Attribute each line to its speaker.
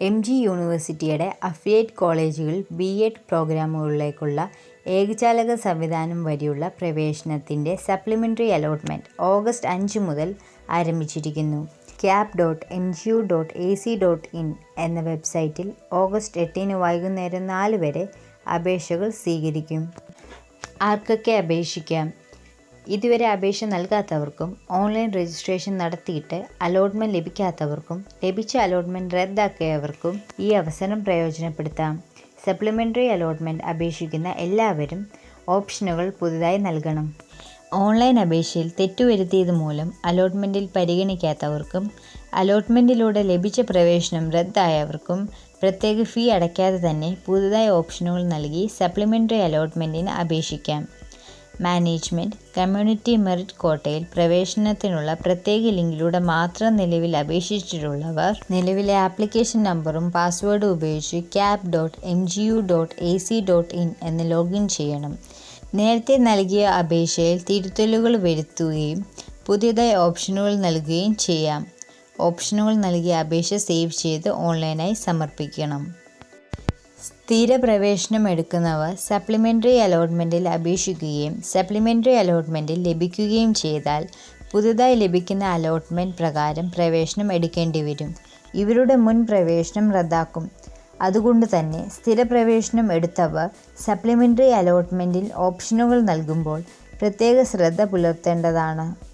Speaker 1: M G യൂണിവേഴ്സിറ്റിയുടെ affiliate കോളേജുകളിൽ B Ed പ്രോഗ്രാമുകളിലേക്കുള്ള ഏകജാലക സംവിധാനം വഴിയുള്ള പ്രവേശനത്തിന്റെ സപ്ലിമെന്ററി അലോട്ട്മെന്റ് ഓഗസ്റ്റ് അഞ്ച് മുതൽ ആരംഭിച്ചിരിക്കുന്നു. Cap dot M G U dot A C dot in എന്ന വെബ്സൈറ്റിൽ ഓഗസ്റ്റ് എട്ടിന് വൈകുന്നേരം നാല് വരെ അപേക്ഷകൾ സ്വീകരിക്കും. ആർക്കൊക്കെ അപേക്ഷിക്കാം? ഇതുവരെ അപേക്ഷ നൽകാത്തവർക്കും ഓൺലൈൻ രജിസ്ട്രേഷൻ നടത്തിയിട്ട് അലോട്ട്മെന്റ് ലഭിക്കാത്തവർക്കും ലഭിച്ച അലോട്ട്മെന്റ് റദ്ദാക്കിയവർക്കും ഈ അവസരം പ്രയോജനപ്പെടുത്താം. സപ്ലിമെന്ററി അലോട്ട്മെന്റ് അപേക്ഷിക്കുന്ന എല്ലാവരും ഓപ്ഷനുകൾ പുതുതായി നൽകണം. ഓൺലൈൻ അപേക്ഷയിൽ തെറ്റുവരുത്തിയത് മൂലം അലോട്ട്മെന്റിൽ പരിഗണിക്കാത്തവർക്കും അലോട്ട്മെന്റിലൂടെ ലഭിച്ച പ്രവേശനം റദ്ദായവർക്കും പ്രത്യേക ഫീ അടയ്ക്കാതെ തന്നെ പുതുതായി ഓപ്ഷനുകൾ നൽകി സപ്ലിമെന്ററി അലോട്ട്മെന്റിന് അപേക്ഷിക്കാം. മാനേജ്മെന്റ്, കമ്മ്യൂണിറ്റി മെറിറ്റ് കോട്ടയിൽ പ്രവേശനത്തിനുള്ള പ്രത്യേക ലിങ്കിലൂടെ മാത്രം നിലവിൽ അപേക്ഷിച്ചിട്ടുള്ളവർ നിലവിലെ ആപ്ലിക്കേഷൻ നമ്പറും പാസ്വേഡും ഉപയോഗിച്ച് cap dot M G U dot A C dot in എന്ന് ലോഗിൻ ചെയ്യണം. നേരത്തെ നൽകിയ അപേക്ഷയിൽ തിരുത്തലുകൾ വരുത്തുകയും പുതിയതായി ഓപ്ഷനുകൾ നൽകുകയും ചെയ്യാം. ഓപ്ഷനുകൾ നൽകിയ അപേക്ഷ സേവ് ചെയ്ത് ഓൺലൈനായി സമർപ്പിക്കണം. സ്ഥിരപ്രവേശനം എടുക്കുന്നവർ സപ്ലിമെന്ററി അലോട്ട്മെന്റിൽ അപേക്ഷിക്കുകയും സപ്ലിമെന്ററി അലോട്ട്മെന്റിൽ ലഭിക്കുകയും ചെയ്താൽ പുതുതായി ലഭിക്കുന്ന അലോട്ട്മെന്റ് പ്രകാരം പ്രവേശനം എടുക്കേണ്ടിവരും. ഇവരുടെ മുൻ പ്രവേശനം റദ്ദാക്കും. അതുകൊണ്ട് തന്നെ സ്ഥിര പ്രവേശനം എടുത്തവർ സപ്ലിമെന്ററി അലോട്ട്മെന്റിൽ ഓപ്ഷനുകൾ നൽകുമ്പോൾ പ്രത്യേക ശ്രദ്ധ പുലർത്തേണ്ടതാണ്.